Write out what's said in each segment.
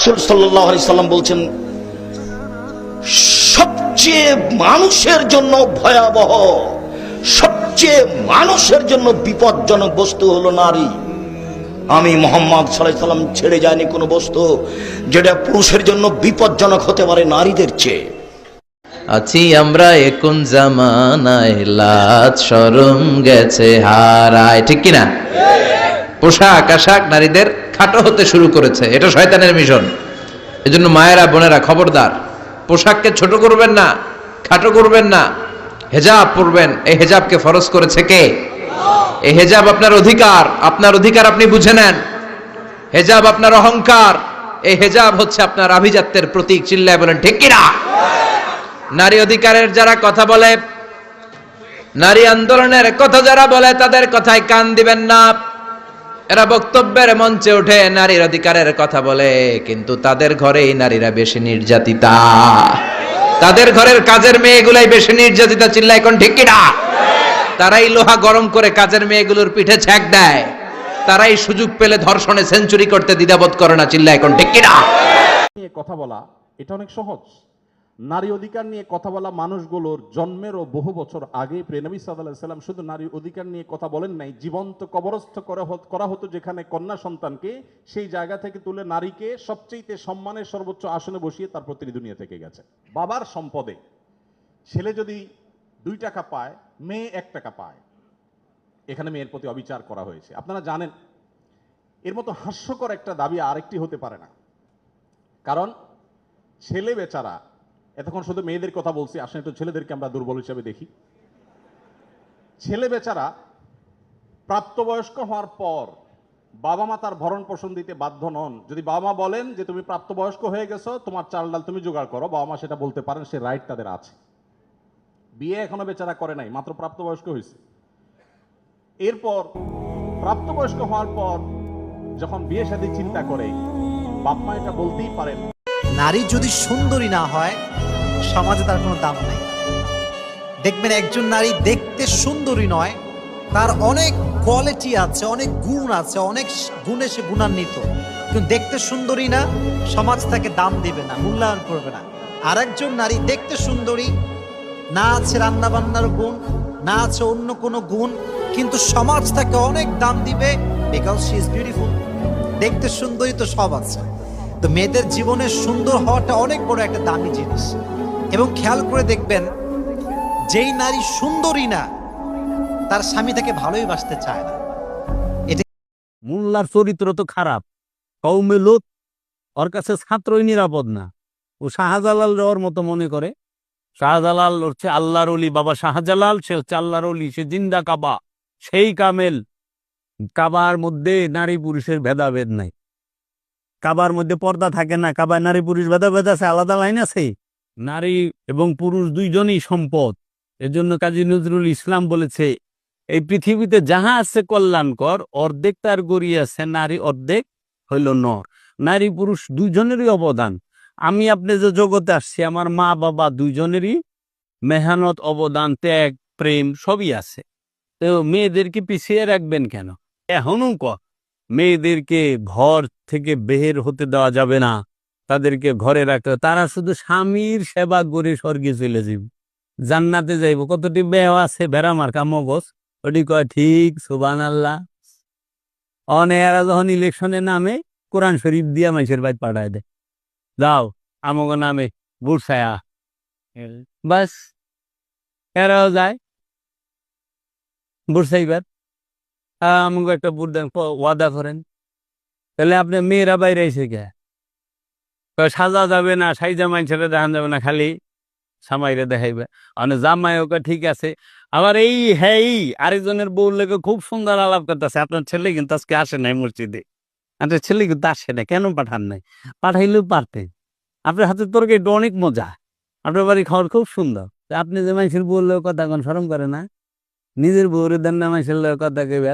রাসূল সাল্লাম বলছেন, সবচেয়ে মানুষের জন্য ভয়াবহ, সবচেয়ে মানুষের জন্য বিপজ্জনক বস্তু হলো নারী। আমি মোহাম্মদ সাল্লাহ সাল্লাম ছেড়ে যায়নি কোনো বস্তু, যেটা পুরুষের জন্য বিপজ্জনক হতে পারে নারীদের চেয়ে। আছি আমরা এখন জামানায় শরম গেছে হারায়, ঠিক কিনা? পোশাক, আশাক নারীদের খাটো হতে শুরু করেছে। এটা শয়তানের মিশন। এজন্য মায়েরা, বোনেরা, খবরদার। পোশাককে ছোট করবেন না, খাটো করবেন না। হেজাব পরবেন। এই হেজাবকে ফরজ করেছে কে? এই হেজাব আপনার অধিকার। আপনার অধিকার আপনি বুঝে নেন। হেজাব আপনার অহংকার। এই হেজাব হচ্ছে আপনার আভিজাত্যের প্রতীক। চিল্লায় বলেন, ঠিক কিনা নারী অধিকারের যারা কথা বলে, নারী আন্দোলনের কথা যারা বলে, তাদের কথায় কান দিবেন না। এরা বক্তব্যের মঞ্চে উঠে নারীর অধিকারের কথা বলে, কিন্তু তাদের ঘরেই নারীরা বেশি নির্যাতিতা। তাদের ঘরের কাজের মেয়েগুলাই বেশি নির্যাতিতা চিল্লা এখন ঠিক কিনা? তারাই লোহা গরম করে কাজের মেয়েগুলোর পিঠে ছ্যাক দেয়। তারাই সুযোগ পেলে ধর্ষণে সেঞ্চুরি করতে দ্বিধাবোধ করে না চিল্লা এখন ঠিক কিনা? কথা বলা, এটা অনেক সহজ। নারী অধিকার নিয়ে কথা বলা মানুষগুলোর জন্মেরও বহু বছর আগে প্রেনবী সাল্লাহ সাল্লাম শুধু নারী অধিকার নিয়ে কথা বলেন নাই, জীবন্ত কবরস্থ করা হত- যেখানে কন্যা সন্তানকে সেই জায়গা থেকে তুলে নারীকে সবচেয়ে সম্মানের সর্বোচ্চ আসনে বসিয়ে তারপর তিনি দুনিয়া থেকে গেছে। বাবার সম্পদে ছেলে যদি দুই টাকা পায়, মেয়ে এক টাকা পায়, এখানে মেয়ের প্রতি অবিচার করা হয়েছে। আপনারা জানেন, এর মতো হাস্যকর একটা দাবি আরেকটি হতে পারে না। কারণ ছেলে বেচারা এতক্ষণ শুধু মেয়েদের কথা বলছি আসলে একটু ছেলেদেরকে আমরা দুর্বল হিসেবে দেখি। ছেলে বেচারা প্রাপ্তবয়স্ক হওয়ার পর বাবা মা তার ভরণ পোষণ দিতে বাধ্য নন। যদি বাবা মা বলেন যে, তুমি প্রাপ্তবয়স্ক হয়ে গেছো, তোমার চাল ডাল তুমি জোগাড় করো। বাবা মা সেটা বলতে পারেন, সে রাইট তাদের আছে। বিয়ে এখনও বেচারা করে নাই, মাত্র প্রাপ্তবয়স্ক হয়েছে। এরপর প্রাপ্তবয়স্ক হওয়ার পর যখন বিয়ে সাথে চিন্তা করে বাপ মা এটা বলতেই পারেন, নারী যদি সুন্দরী না হয় সমাজে তার কোনো দাম নেই। দেখবেন একজন নারী দেখতে সুন্দরী নয়, তার অনেক কোয়ালিটি আছে, অনেক গুণ আছে, অনেক গুণে সে গুণান্বিত। কিন্তু দেখতে সুন্দরী না, সমাজ তাকে দাম দেবে না, মূল্যায়ন করবে না। আর একজন নারী দেখতে সুন্দরী, না আছে রান্না বান্নার গুণ, না আছে অন্য কোনো গুণ, কিন্তু সমাজ তাকে অনেক দাম দিবে বিকজ শি ইজ বিউটিফুল দেখতে সুন্দরী তো সব আছে। তো মেয়েদের জীবনে সুন্দর হওয়াটা অনেক বড় একটা দামি জিনিস। এবং খেয়াল করে দেখবেন, যেই নারী সুন্দরী না, তার স্বামী তাকে ভালোই বাসতে চায় না। মোল্লার চরিত্র তো খারাপ। কৌমে লোক, ওর কাছে ছাত্রই নিরাপদ না। ও শাহজালাল ওর মতো মনে করে। শাহজালাল হচ্ছে আল্লাহর অলি বাবা শাহজালাল, সে হচ্ছে আল্লাহর অলি সে জিন্দা কাবা, সেই কামেল। কাবার মধ্যে নারী পুরুষের ভেদাভেদ নাই। কাবার মধ্যে পর্দা থাকে না কাবায় নারী পুরুষ ভেদাভেদ আছে, আলাদা লাইন আছে। নারী এবং পুরুষ দুইজনই সম্পদ। এজন্য কাজী নজরুল ইসলাম বলেছে, এই পৃথিবীতে যাহা আছে কল্যাণকর, অর্ধেক তার গড়ি আছে, নারী অর্ধেক হইল নর। নারী পুরুষ দুইজনেরই অবদান। আমি আপনি যে জগতে আসছি, আমার মা বাবা দুইজনেরই মেহনত, অবদান, ত্যাগ, প্রেম সবই আছে। তো মেয়েদেরকে পিছিয়ে রাখবেন কেন? এখনও ক মেয়েদেরকে ঘর থেকে বের হতে দেওয়া যাবে না। তাদেরকে ঘরে রাখতে তারা শুধু স্বামীর সেবা করে স্বর্গে চলে যাবে জান্নাতে যাইব। কতটি বেহ আছে? ভেড়া, মার্কা, মগজ। ওটি কয়, ঠিক সুবান আল্লাহ অনেরা যখন ইলেকশনে নামে, কোরআন শরীফ দিয়া মানুষের বাইর পাঠায় দেয়। যাও, আমগো নামে বুট ছায়া। বাস, এরাও যায়। বুট চাইবার আমাকে একটা বুট দেন ওয়াদা করেন। তাহলে আপনি মেয়েরা বাইরে এসে গে কয় সাজা যাবে না, সাইজা মানুষেরা দেখান যাবে না, খালি সামাইরে দেখাইবে। মানে জামাই ওকে ঠিক আছে। আবার এই হ্যাঁ আরেকজনের বউ লেগে খুব সুন্দর আলাপ করতেছে। আপনার ছেলে কিন্তু আজকে আসে নাই মসজিদে। আপনার ছেলে কিন্তু আসে না কেন পাঠান নাই? পাঠাইলেও পারতেন আপনার হাতে তরকারি অনেক মজা। আপনার বাড়ি খাওয়ার খুব সুন্দর। আপনি যে মানুষের লোক কথা কোন সরম করে না? নিজের বউরে দেন না মানুষের কথা কেবে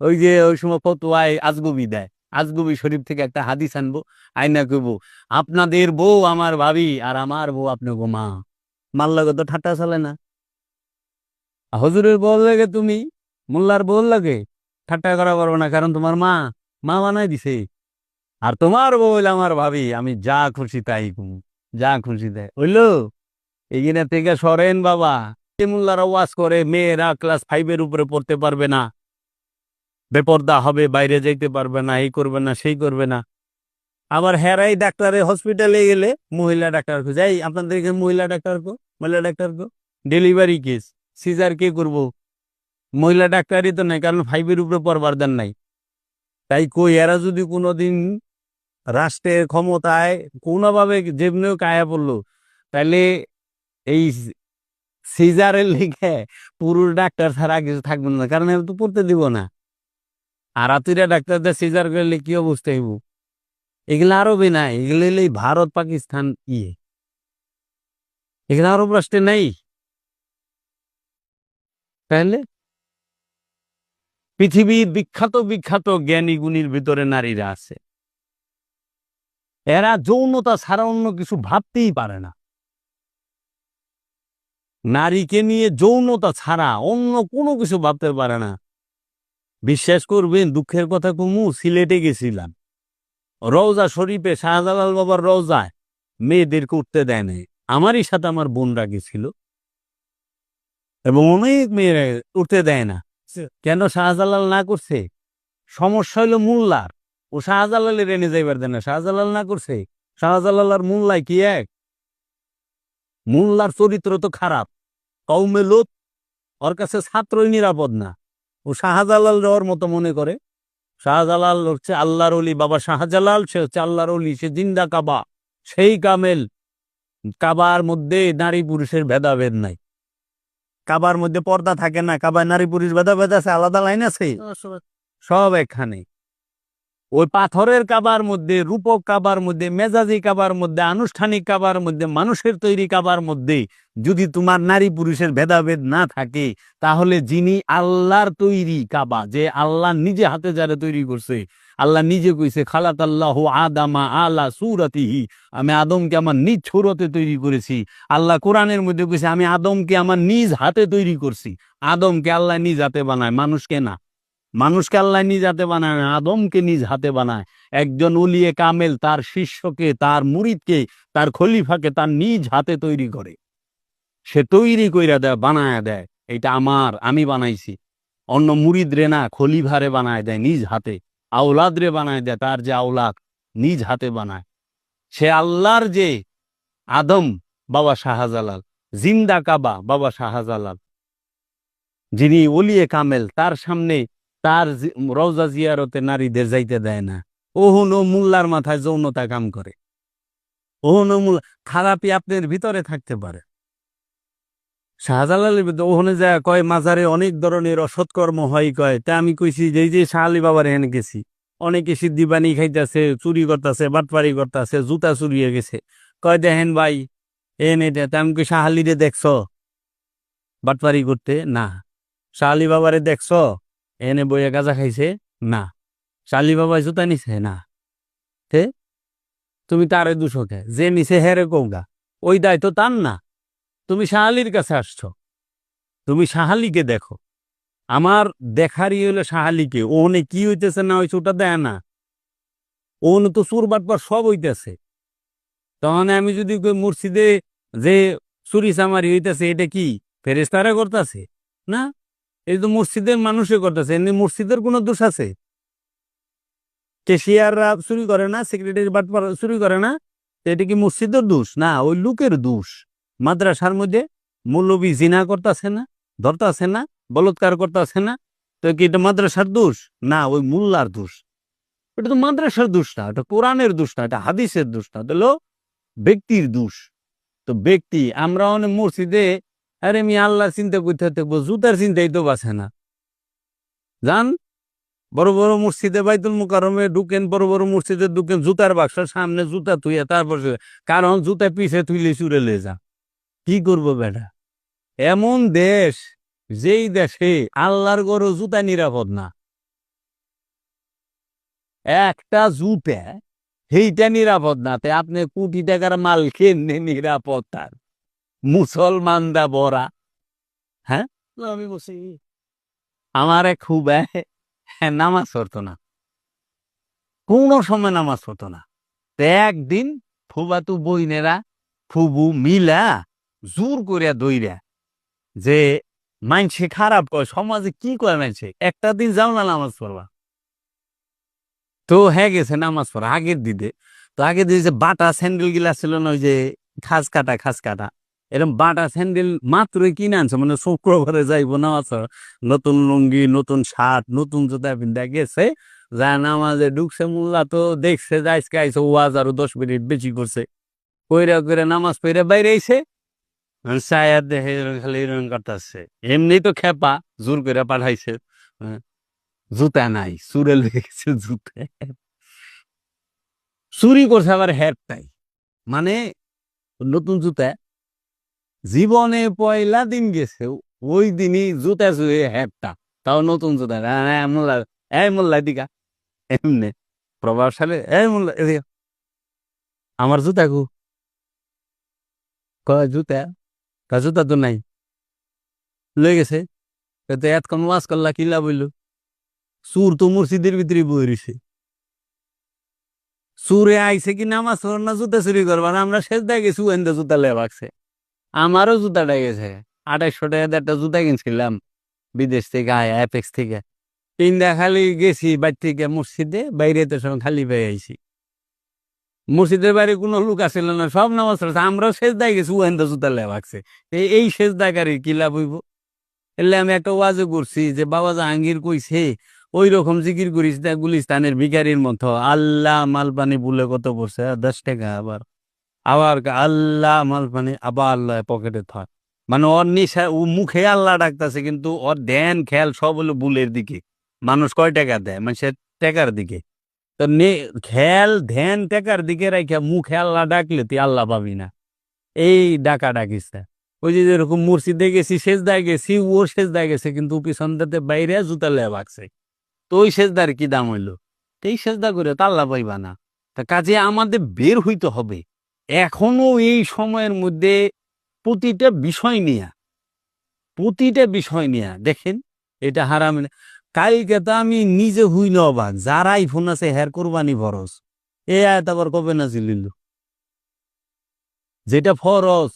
ওই যে ওই সময় ফতুয়ায় আজগুবি দেয়। আজগুবি শরীফ থেকে একটা হাদিস আনব। আইনা কইব, আপনাদের বউ আমার ভাবি আর আমার বউ আপনার গো মা। মার লাগে তো ঠাট্টা চলে না? হুজুরের বল লাগে তুমি, মোল্লার বল লাগে। ঠাট্টা করা পারব না, কারণ তোমার মা মা বানাই দিছে। আর তোমার বউল আমার ভাবি, আমি যা খুশি তাই কুম, যা খুশি দেয় হইল? এইখানে থেকে সরেন বাবা। মোল্লারা ওয়াজ করে, মেয়েরা ক্লাস ফাইভের উপরে পড়তে পারবে না। বেপর্দা হবে, বাইরে যেতে পারবে না, এই করবে না, সেই করবে না। আবার হেরাই ডাক্তারে হসপিটালে গেলে মহিলা ডাক্তার যাই আপনাদের এখানে মহিলা ডাক্তার কো? মহিলা ডাক্তার কো? ডেলিভারি কেস সিজার কে করব? মহিলা ডাক্তারই তো নাই, কারণ ফাইভের উপরে পরবার দেন নাই। তাই কই, এরা যদি কোনোদিন রাষ্ট্রের ক্ষমতায় কোনোভাবে যেমনিও কায়া পড়ল তাহলে এই সিজারের লিখে পুরুষ ডাক্তার ছাড়া কিছু থাকবে না, কারণ এরা তো পড়তে দিব না। আর আতুরা ডাক্তারদের সিজার করলে কি অবস্থা হইব? এগুলো আরবে নাই এগুলো ভারত, পাকিস্তান ইয়ে। এগুলো আরব রাষ্ট্রে নাই? তাহলে? পৃথিবীর বিখ্যাত বিখ্যাত জ্ঞানী গুণীর ভিতরে নারীরা আছে। এরা যৌনতা ছাড়া অন্য কিছু ভাবতেই পারে না। নারীকে নিয়ে যৌনতা ছাড়া অন্য কোনো কিছু ভাবতে পারে না। বিশ্বাস করবেন, দুঃখের কথা কুমু, সিলেটে গেছিলাম। রওজা শরীফে শাহজালাল বাবার রওজায় মেয়েদেরকে উঠতে দেয় নাই। আমারই সাথে আমার বোনরা গেছিল। এবং অনেক মেয়েরা উঠতে দেয় না। কেন শাহজালাল না করছে? সমস্যা হইল মোল্লার। ও শাহজালালের এনে যাইবার দেয় না। শাহজালাল না করছে? শাহজালাল আর মোল্লাই কি এক? মোল্লার চরিত্র তো খারাপ। কৌমে লোক ওর কাছে ছাত্রই নিরাপদ না। ও শাহজালাল যাওয়ার মতো মনে করে। শাহজালাল হচ্ছে আল্লাহর অলি বাবা শাহজালাল সে হচ্ছে আল্লাহর অলি সে জিন্দা কাবা সেই কামেল। কাবার মধ্যে নারী পুরুষের ভেদাভেদ নাই। কাবার মধ্যে পর্দা থাকে না কাবায় নারী পুরুষ ভেদাভেদ আছে আলাদা লাইন আছে? সব এখানে ওই পাথরের কাবার মধ্যে, রূপক কাবার মধ্যে, মেজাজি কাবার মধ্যে, আনুষ্ঠানিক কাবার মধ্যে, মানুষের তৈরি কাবার মধ্যে যদি তোমার নারী পুরুষের ভেদাভেদ না থাকে, তাহলে যিনি আল্লাহর তৈরি কাবা, যে আল্লাহ নিজে হাতে যারা তৈরি করছে, আল্লাহ নিজে কইছে খালাত আল্লাহ আদামা আলা সুরাতিহি আমি আদমকে আমার নিজ ছুরতে তৈরি করেছি। আল্লাহ কোরআনের মধ্যে কইছে, আমি আদমকে আমার নিজ হাতে তৈরি করছি। আদমকে আল্লাহ নিজ হাতে বানায়, মানুষকে না। মানুষকে আল্লাহ নিজ হাতে বানায় না আদমকে নিজ হাতে বানায়। একজন উলিয়ে কামেল তার শিষ্যকে, তার মুরিদকে, তার খলিফাকে তার নিজ হাতে তৈরি করে। সে তৈরি কইরা দেয়, বানায় দেয় এটা আমার, আমি বানাইছি। অন্য মুরিদ রে না, খলিফারে বানায় দেয় নিজ হাতে আওলাদ রে বানায় দেয়, তার যে আওলাদ, নিজ হাতে বানায়। সে আল্লাহর যে আদম, বাবা শাহজালাল, জিন্দা কাবা, বাবা শাহজালাল, যিনি ওলিয়ে কামেল, তার সামনে তার রওজা জিয়ারতে নারীদের যাইতে দেয় না। ওহন মুল্লার মাথায় যৌনতা কাম করে। ওহন মুল্লা খারাপই আপনার ভিতরে থাকতে পারে। শাহজালালের ভিতরে ওখানে যায় কয়, মাজারে অনেক ধরনের অসৎকর্ম হয় কয়। তা আমি কইছি যে যে শাহালি বাবার এখানে গেছি, অনেকে সিদ্ধি বানি খাইতেছে, চুরি করতেছে বাটপারি করতেছে, জুতা চুরিয়ে গেছে। কয়, দেখেন ভাই, এন এটা, তা আমি কই, শাহালিরে দেখছ? বাটপারি করতে? না। শাহালি বাবারে দেখছ? এনে বইয়ে গাজা খাইছে? না। শালি বাবা জুতা নিছে? না। হে? তুমি তারে দুশো যে নিছে হেরে কৌগা? ওই দায়িত্ব তার না। তুমি শাহালির কাছে আসছো। তুমি শাহালিকে দেখো। আমার দেখারই হলো শাহালিকে। ওনে কি হইতেছে না হইছে ওটা দেয় না। ওন তো সুর বাটবার সব হইতেছে। তখন আমি যদি মসজিদে যে চুরি চামারি হইতেছে, এটা কি ফেরেস্তারা করতেছে? না। এই তো মসজিদের মানুষে করতেছে এমনি মসজিদের কোনো দোষ আছে? কেশিয়াররা চুরি করে না সেক্রেটারি বাটপার চুরি করে না এটা কি মসজিদের দোষ? না, ওই লোকের দোষ। মাদ্রাসার মধ্যে মৌলবী জিনা করতেছে না, ধরতেছে না, বলৎকার করতেছে না, তো কি এটা মাদ্রাসার দোষ? না, ওই মোল্লার দোষ। এটা তো মাদ্রাসার দোষ না, এটা কোরআনের দোষ না, এটা হাদিসের দোষ না ব্যক্তির দোষ। তো ব্যক্তি, আমরা অনেক মসজিদে আরে আমি আল্লাহ চিন্তা করতে থাকব জুতার চিন্তাই তো বাঁচে না। জান, বড় বড় মসজিদে বাইতুল মুকারমে ঢুকেন, বড় বড় মসজিদে ঢুকেন, জুতার বাক্সের সামনে জুতা তুইয়া তারপর কারণ জুতা পিছে তুইলে চুরে লে যা। কি করব বেটা? এমন দেশ, যেই দেশে আল্লাহর গরু জুতা নিরাপদ না। একটা জুতা, সেইটা নিরাপদ না, তে আপনি কোটি টাকার মাল কেনে নিরাপদ তার। মুসলমানদা বড়া। হ্যাঁ? আমি বসি। আমার খুব নামাজ পড়তো না। কোনো সময় নামাজ পড়তো না। একদিন ফুবাতু বইনেরা ফুবু মিলা জোর করিয়া দইরা যে মানসে খারাপ কয় সমাজে কি কয় মানসে একটা দিন যাও না নামাজ পড়বা। তো হ্যাঁ গেছে নামাজ পড়া আগের দিদে তো আগের দিদি যে বাটা স্যান্ডেল গিলা ছিল না ওই যে খাস কাটা খাস কাটা। এরকম বাটা স্যান্ডেল মাত্রই কিনে আনছে মানে শুক্রবারে যাইব নামাজ পড়া। নতুন লুঙ্গি, নতুন শার্ট, নতুন জুতা পিন্ধা গেছে যা নামাজে ঢুকছে, মোল্লা তো দেখছে যে আজকে আইসে ওয়াজ আরও দশ মিনিট বেশি করছে কইরা কইরা নামাজ পড়ে বাইরে আইছে সায়াদ দেখে খালি এরকম করতেছে এমনি তো খেপা, জোর করে পাঠাইছে হ্যাঁ। জুতা নাই, চুরে লেগে গেছে জুতা চুরি করছে আবার হ্যাট নাই মানে নতুন জুতা জীবনে পয়লা দিন গেছে, ওই দিনই জুতা চুরি হ্যাটটা তাও নতুন জুতা। মোল্লা এই মোল্লা দিকা এমনি প্রভাবশালী, এই মোল্লা। আমার জুতা গু কয় জুতা? তা জুতা তো নাই। লয়ে গেছে। তো এতক্ষণ ওয়াজ করলা, কি লাভ হইল? সুর তো মসজিদের ভিতরে বই রইছে। সুরে আইছে কি নামাজ না জুতা চুরি করবার? আমরা শেষ দিয়ে গেছি ওয়েন্দা জুতা লে বাকছে আমারও জুতাটা গেছে আঠাইশশো টাকা একটা জুতা কিনছিলাম। বিদেশ থেকে আয় অ্যাপেক্স থেকে। তিনটা খালি গেছি বাইর থেকে মসজিদে, বাইরে তো সব খালি পেয়ে আইছি মসজিদের বাইরে কোনো লোক আসছিল না, সব নামাজ পড়ছে। আমরাও শেষ দায় গেছি ওহেন্দা জুতা লে ভাগছে এই শেষ দায়কারী কি লাভ হইব? এলে আমি একটা ওয়াজও করছি যে, বাবা জাহাঙ্গীর কইছে ওই রকম জিকির করিস গুলিস্তানের ভিখারির মতো। আল্লাহ মালপানি বলে কত পড়ছে, দশ টাকা আবার। আবার আল্লাহ আল্লাহ মানে আবার আল্লাহ পকেটে থাক। মানে ওর নিশা, ও মুখে আল্লাহ ডাকতেছে, কিন্তু ওর ধ্যান, খেয়াল সব হলো বুলের দিকে। মানুষ কয় টাকা দেয়? মানে সে টাকার দিকে। তো নে, খেয়াল, ধ্যান, টাকার দিকে রাখা মুখে আল্লাহ ডাকলে তুই আল্লাহ পাবি না। এই ডাকা ডাকিস ওই যে যেরকম মসজিদে গেছি শেষ দায় গেছি, ও শেষ দায় গেছে, কিন্তু পিছনটাতে বাইরে জুতা লে বাকছে তো ওই সেজদার কি দাম হইল? এই সেজদা করে তো আল্লাহ পাইবা না। তা কাজে আমাদের বের হইতে হবে। এখনও এই সময়ের মধ্যে প্রতিটা বিষয় নিয়ে, প্রতিটা বিষয় নিয়ে, দেখেন, এটা হারাম কালকে তো আমি নিজে হই না অবাক যার আইফোন আছে, হের কোরবানি ফরজ। এ আবার কবে না জিলিল যেটা ফরজ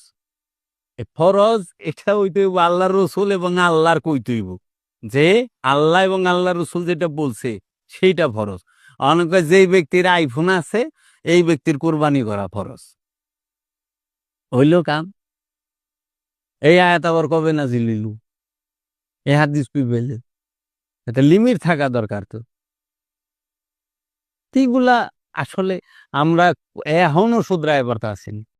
ফরজ, এটা হইতে হইব আল্লাহর রসুল এবং আল্লাহর কইতে যে আল্লাহ এবং আল্লাহ রসুল যেটা বলছে, সেইটা ফরজ। অনেক যেই ব্যক্তির আইফোন আছে, এই ব্যক্তির কোরবানি করা ফরজ। হইল কাম। এই আয়াত আবার কবে না জিলিলু এ হাদিস পিবেলে এটা লিমিট থাকা দরকার তো। এইগুলা আসলে আমরা এখনও শুধরায় পারতে আসেনি